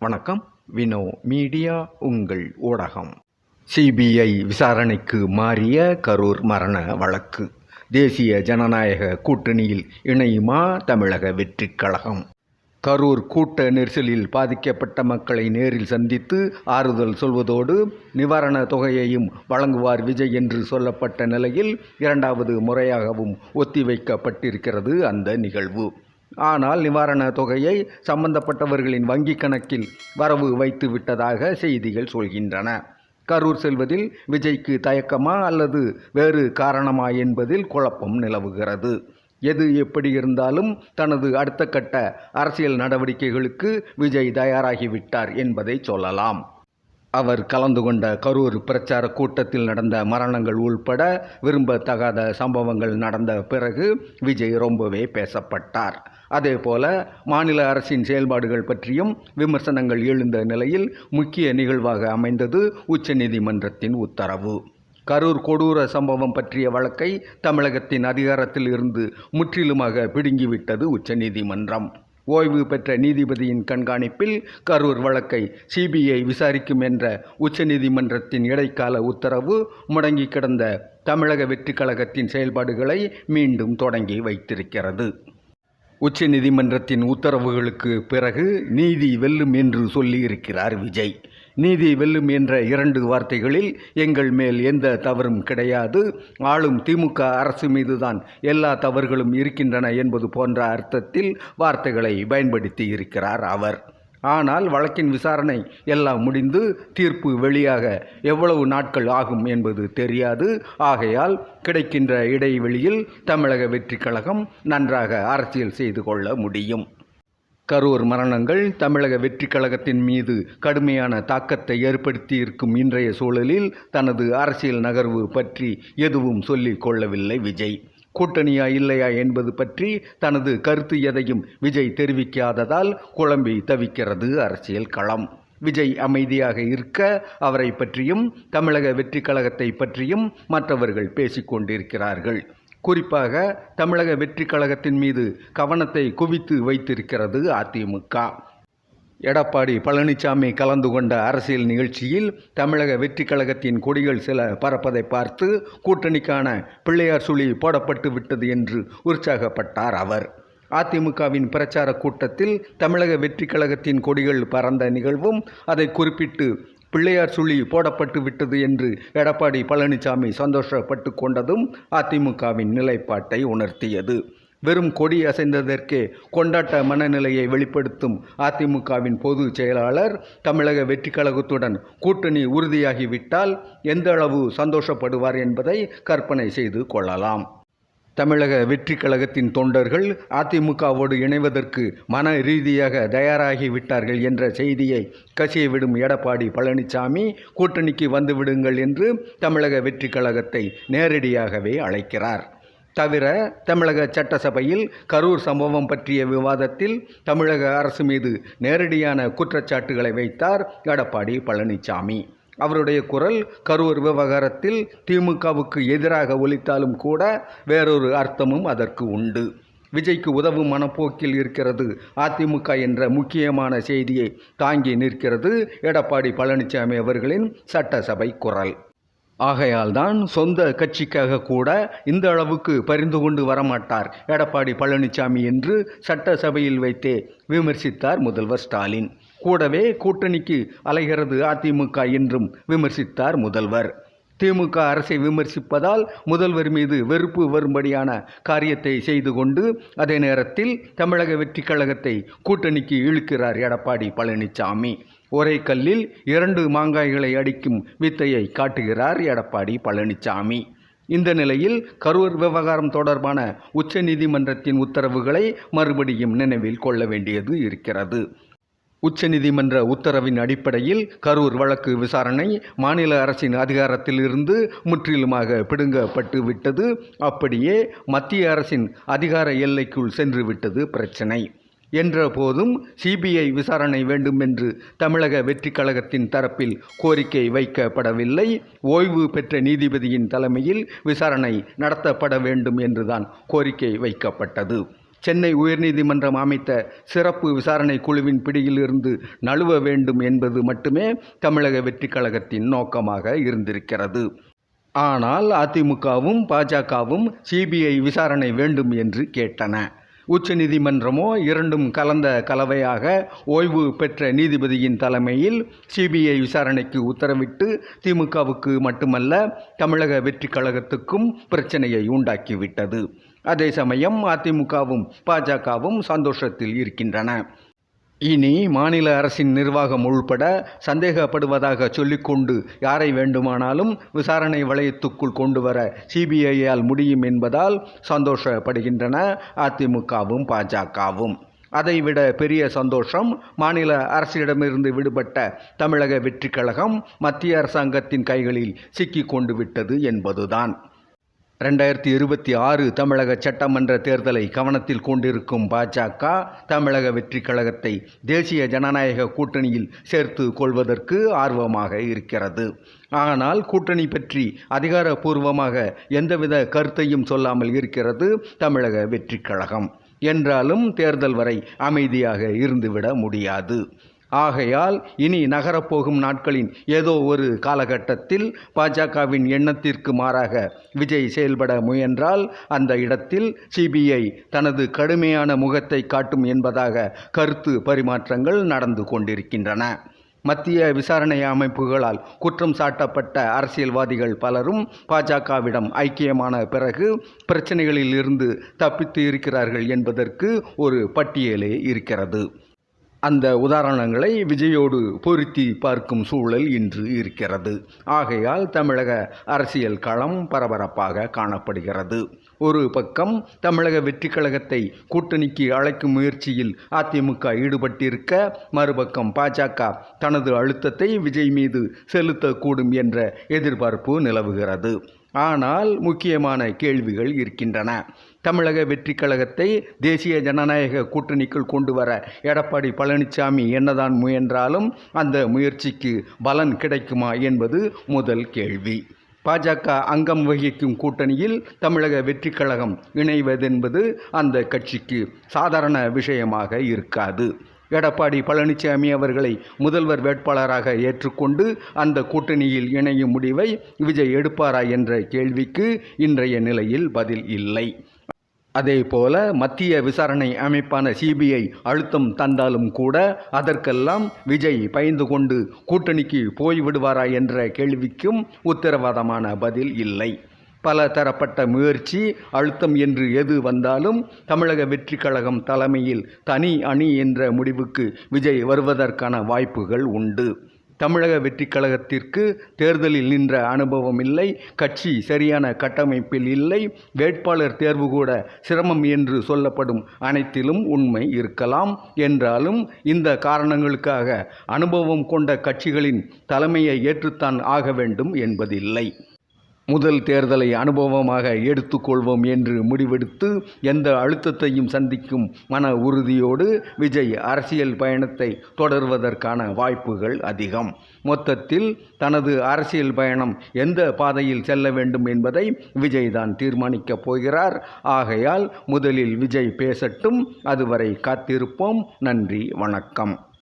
வணக்கம். வினோ மீடியா உங்கள் ஊடகம். சிபிஐ விசாரணைக்கு மாறிய கரூர் மரண வழக்கு. தேசிய ஜனநாயக கூட்டணியில் இணையுமா தமிழக வெற்றிக் கழகம்? கரூர் கூட்ட நெரிசலில் பாதிக்கப்பட்ட மக்களை நேரில் சந்தித்து ஆறுதல் சொல்வதோடு நிவாரண தொகையையும் வழங்குவார் விஜய் என்று சொல்லப்பட்ட நிலையில் இரண்டாவது முறையாகவும் ஒத்திவைக்கப்பட்டிருக்கிறது அந்த நிகழ்வு. ஆனால் நிவாரண தொகையை சம்பந்தப்பட்டவர்களின் வங்கிக் கணக்கில் வரவு வைத்து விட்டதாக செய்திகள் சொல்கின்றன. கரூர் செல்வதில் விஜய்க்கு தயக்கமா அல்லது வேறு காரணமா என்பதில் குழப்பம் நிலவுகிறது. எது எப்படி இருந்தாலும் தனது அடுத்த கட்ட அரசியல் நடவடிக்கைகளுக்கு விஜய் தயாராகிவிட்டார் என்பதை சொல்லலாம். அவர் கலந்து கொண்ட கரூர் பிரச்சார கூட்டத்தில் நடந்த மரணங்கள் உள்பட விரும்பத்தகாத சம்பவங்கள் நடந்த பிறகு விஜய் ரொம்பவே பேசப்பட்டார். அதேபோல மாநில அரசின் செயல்பாடுகள் பற்றியும் விமர்சனங்கள் எழுந்த நிலையில் முக்கிய நிகழ்வாக அமைந்தது உச்சநீதிமன்றத்தின் உத்தரவு. கரூர் கொடூர சம்பவம் பற்றிய வழக்கை தமிழகத்தின் அதிகாரத்தில் இருந்து முற்றிலுமாக பிடுங்கிவிட்டது உச்சநீதிமன்றம். ஓய்வு பெற்ற நீதிபதியின் கண்காணிப்பில் கரூர் வழக்கை சிபிஐ விசாரிக்கும் என்ற உச்சநீதிமன்றத்தின் இடைக்கால உத்தரவு முடங்கி கிடந்த தமிழக வெற்றிக் கழகத்தின் செயல்பாடுகளை மீண்டும் தொடங்கி வைத்திருக்கிறது. உச்சநீதிமன்றத்தின் உத்தரவுகளுக்கு பிறகு நீதி வெல்லும் என்று சொல்லியிருக்கிறார் விஜய். நீதி வெல்லும் என்ற இரண்டு வார்த்தைகளில் எங்கள் மேல் எந்த தவறும் கிடையாது. ஆளும் திமுக அரசு மீதுதான் எல்லா தவறுகளும் இருக்கின்றன என்பது போன்ற அர்த்தத்தில் வார்த்தைகளை பயன்படுத்தி இருக்கிறார் அவர். ஆனால் வழக்கின் விசாரணை எல்லாம் முடிந்து தீர்ப்பு வெளியாக எவ்வளவு நாட்கள் ஆகும் என்பது தெரியாது. ஆகையால் கிடைக்கின்ற இடைவெளியில் தமிழக வெற்றிக் கழகம் நன்றாக அரசியல் செய்து கொள்ள முடியும். கரூர் மரணங்கள் தமிழக வெற்றிக் கழகத்தின் மீது கடுமையான தாக்கத்தை ஏற்படுத்தி இருக்கும் இன்றைய சூழலில் தனது அரசியல் நகர்வு பற்றி எதுவும் சொல்லிக் கொள்ளவில்லை விஜய். கூட்டணியா இல்லையா என்பது பற்றி தனது கருத்து எதையும் விஜய் தெரிவிக்காததால் குழம்பி தவிக்கிறது அரசியல் களம். விஜய் அமைதியாக இருக்க அவரை பற்றியும் தமிழக வெற்றி கழகத்தை பற்றியும் மற்றவர்கள் பேசிக்கொண்டிருக்கிறார்கள் குறிப்பாக தமிழக வெற்றி கழகத்தின் மீது கவனத்தை குவித்து வைத்திருக்கிறது அதிமுக. எடப்பாடி பழனிசாமி கலந்து கொண்ட அரசியல் நிகழ்ச்சியில் தமிழக வெற்றி கழகத்தின் கொடிகள் சில பறப்பதை பார்த்து கூட்டணிக்கான பிள்ளையார் சுழி போடப்பட்டு விட்டது என்று உற்சாகப்பட்டார் அவர். அதிமுகவின் பிரச்சார கூட்டத்தில் தமிழக வெற்றி கழகத்தின் கொடிகள் பறந்த நிகழ்வும் அதை குறிப்பிட்டு பிள்ளையார் சுழி போடப்பட்டு விட்டது என்று எடப்பாடி பழனிசாமி சந்தோஷப்பட்டு கொண்டதும் அதிமுகவின் நிலைப்பாட்டை உணர்த்தியது. வெறும் கொடி அசைந்ததற்கே கொண்டாட்ட மனநிலையை வெளிப்படுத்தும் அதிமுகவின் பொது செயலாளர் தமிழக வெற்றி கழகத்துடன் கூட்டணி உறுதியாகிவிட்டால் எந்த அளவு சந்தோஷப்படுவார் என்பதை கற்பனை செய்து கொள்ளலாம். தமிழக வெற்றி கழகத்தின் தொண்டர்கள் அதிமுகவோடு இணைவதற்கு மன ரீதியாக தயாராகிவிட்டார்கள் என்ற செய்தியை கசியவிடும் எடப்பாடி பழனிசாமி கூட்டணிக்கு வந்துவிடுங்கள் என்று தமிழக வெற்றி கழகத்தை நேரடியாகவே அழைக்கிறார். தவிர தமிழக சட்டசபையில் கரூர் சம்பவம் பற்றிய விவாதத்தில் தமிழக அரசு மீது நேரடியான குற்றச்சாட்டுகளை வைத்தார் எடப்பாடி பழனிசாமி அவருடைய குரல் கரூர் விவகாரத்தில் திமுகவுக்கு எதிராக ஒலித்தாலும் கூட வேறொரு அர்த்தமும் அதற்கு உண்டு. விஜய்க்கு உதவும் மனப்போக்கில் இருக்கிறது அதிமுக என்ற முக்கியமான செய்தியை தாங்கி நிற்கிறது எடப்பாடி பழனிசாமி அவர்களின் சட்டசபை குரல். ஆகையால்தான் சொந்த கட்சிக்காக கூட இந்த அளவுக்கு பரிந்து கொண்டு வரமாட்டார். எடப்பாடி பழனிசாமி என்று சட்டசபையில் வைத்தே விமர்சித்தார் முதல்வர் ஸ்டாலின். கூடவே கூட்டணிக்கு அலைகிறது அதிமுக என்றும் விமர்சித்தார் முதல்வர். திமுக அரசை விமர்சிப்பதால் முதல்வர் மீது வெறுப்பு வரும்படியான காரியத்தை செய்து கொண்டு அதே நேரத்தில் தமிழக வெற்றி கழகத்தை கூட்டணிக்கு இழுக்கிறார் எடப்பாடி பழனிசாமி ஒரே கல்லில் இரண்டு மாங்காய்களை அடிக்கும் வித்தையை காட்டுகிறார் எடப்பாடி பழனிசாமி இந்த நிலையில் கரூர் விவகாரம் தொடர்பான உச்சநீதிமன்றத்தின் உத்தரவுகளை மறுபடியும் நினைவில் கொள்ள வேண்டியது இருக்கிறது. உச்சநீதிமன்ற உத்தரவின் அடிப்படையில் கரூர் வழக்கு விசாரணை மாநில அரசின் அதிகாரத்தில் இருந்து முற்றிலுமாக பிடுங்கப்பட்டு விட்டது. அப்படியே மத்திய அரசின் அதிகார எல்லைக்குள் சென்று விட்டது பிரச்சனை. என்ற போதும் சிபிஐ விசாரணை வேண்டும் என்று தமிழக வெற்றிக் கழகத்தின் தரப்பில் கோரிக்கை வைக்கப்படவில்லை. ஓய்வு பெற்ற நீதிபதியின் தலைமையில் விசாரணை நடத்தப்பட வேண்டும் என்றுதான் கோரிக்கை வைக்கப்பட்டது. சென்னை உயர்நீதிமன்றம் அமைத்த சிறப்பு விசாரணை குழுவின் பிடியிலிருந்து நழுவ வேண்டும் என்பது மட்டுமே தமிழக வெற்றிக் கழகத்தின் நோக்கமாக இருந்திருக்கிறது. ஆனால் அதிமுகவும் பாஜகவும் சிபிஐ விசாரணை வேண்டும் என்று கேட்டன. உச்சநீதிமன்றமோ இரண்டும் கலந்த கலவையாக ஓய்வு பெற்ற நீதிபதியின் தலைமையில் சிபிஐ விசாரணைக்கு உத்தரவிட்டு திமுகவுக்கு மட்டுமல்ல தமிழக வெற்றிக் கழகத்துக்கும் பிரச்சனையை உண்டாக்கிவிட்டது. அதே சமயம் அதிமுகவும் பாஜகவும் சந்தோஷத்தில் இருக்கின்றன. இனி மாநில அரசின் நிர்வாகம் உள்பட சந்தேகப்படுவதாக சொல்லிக்கொண்டு யாரை வேண்டுமானாலும் விசாரணை வளையத்துக்குள் கொண்டு வர சிபிஐயால் முடியும் என்பதால் சந்தோஷப்படுகின்றன. அதிமுகவும் பாஜகவும். அதைவிட பெரிய சந்தோஷம் மாநில அரசிடமிருந்து விடுபட்ட தமிழக வெற்றிக் கழகம் மத்திய அரசாங்கத்தின் கைகளில் சிக்கிக் கொண்டு விட்டது என்பதுதான். ரெண்டாயிரத்தி இருபத்தி ஆறு தமிழக சட்டமன்ற தேர்தலை கவனத்தில் கொண்டிருக்கும் பாஜக தமிழக வெற்றி கழகத்தை தேசிய ஜனநாயக கூட்டணியில் சேர்த்து கொள்வதற்கு ஆர்வமாக இருக்கிறது. ஆனால் கூட்டணி பற்றி அதிகாரப்பூர்வமாக எந்தவித கருத்தையும் சொல்லாமல் இருக்கிறது தமிழக வெற்றி கழகம். என்றாலும் தேர்தல் வரை அமைதியாக இருந்துவிட முடியாது. ஆகையால் இனி நகரப்போகும் நாட்களின் ஏதோ ஒரு காலகட்டத்தில் பாஜகவின் எண்ணத்திற்கு மாறாக விஜய் செயல்பட முயன்றால் அந்த இடத்தில் சிபிஐ தனது கடுமையான முகத்தை காட்டும் என்பதாக கருத்து பரிமாற்றங்கள் நடந்து கொண்டிருக்கின்றன. மத்திய விசாரணை அமைப்புகளால் குற்றம் சாட்டப்பட்ட அரசியல்வாதிகள் பலரும் பாஜகவிடம் ஐக்கியமான பிறகு பிரச்சனைகளில் இருந்து தப்பித்து இருக்கிறார்கள் என்பதற்கு ஒரு பட்டியலே இருக்கிறது. அந்த உதாரணங்களை விஜயோடு பொருத்தி பார்க்கும் சூழல் இன்று இருக்கிறது. ஆகையால் தமிழக அரசியல் களம் பரபரப்பாக காணப்படுகிறது. ஒரு பக்கம் தமிழக வெற்றிக் கழகத்தை கூட்டணிக்கு அழைக்கும் முயற்சியில் அதிமுக ஈடுபட்டிருக்க மறுபக்கம் பாஜக தனது அழுத்தத்தை விஜய் மீது செலுத்தக்கூடும் என்ற எதிர்பார்ப்பு நிலவுகிறது. ஆனால் முக்கியமான கேள்விகள் இருக்கின்றன. தமிழக வெற்றி கழகத்தை தேசிய ஜனநாயக கூட்டணிக்குள் கொண்டு வர எடப்பாடி பழனிசாமி என்னதான் முயன்றாலும் அந்த முயற்சிக்கு பலன் கிடைக்குமா என்பது முதல் கேள்வி. பாஜக அங்கம் வகிக்கும் கூட்டணியில் தமிழக வெற்றி கழகம் இணைவதென்பது அந்த கட்சிக்கு சாதாரண விஷயமாக இருக்காது. எடப்பாடி பழனிசாமி அவர்களை முதல்வர் வேட்பாளராக ஏற்றுக்கொண்டு அந்த கூட்டணியில் இணையும் முடிவை விஜய் எடுப்பாரா என்ற கேள்விக்கு இன்றைய நிலையில் பதில் இல்லை. அதேபோல மத்திய விசாரணை அமைப்பான சிபிஐ அழுத்தம் தந்தாலும் கூட அதற்கெல்லாம் விஜய் பயந்து கொண்டு கூட்டணிக்கு போய்விடுவாரா என்ற கேள்விக்கும் உத்தரவாதமான பதில் இல்லை. பல தரப்பட்ட முயற்சி அழுத்தம் என்று எது வந்தாலும் தமிழக வெற்றி கழகம் தலைமையில் தனி அணி என்ற முடிவுக்கு விஜய் வருவதற்கான வாய்ப்புகள் உண்டு. தமிழக வெற்றி கழகத்திற்கு தேர்தலில் நின்ற அனுபவம் இல்லை கட்சி சரியான கட்டமைப்பில் இல்லை வேட்பாளர் தேர்வு கூட சிரமம் என்று சொல்லப்படும் அனைத்திலும் உண்மை இருக்கலாம். என்றாலும் இந்த காரணங்களுக்காக அனுபவம் கொண்ட கட்சிகளின் தலைமையை ஏற்றுத்தான் ஆக வேண்டும் என்பதில்லை. முதல் தேர்தலை அனுபவமாக எடுத்துக்கொள்வோம் என்று முடிவெடுத்து எந்த அழுத்தத்தையும் சந்திக்கும் மன உறுதியோடு விஜய் அரசியல் பயணத்தை தொடர்வதற்கான வாய்ப்புகள் அதிகம். மொத்தத்தில் தனது அரசியல் பயணம் எந்த பாதையில் செல்ல வேண்டும் என்பதை விஜய் தான் தீர்மானிக்கப் போகிறார். ஆகையால் முதலில் விஜய் பேசட்டும். அதுவரை காத்திருப்போம். நன்றி வணக்கம்.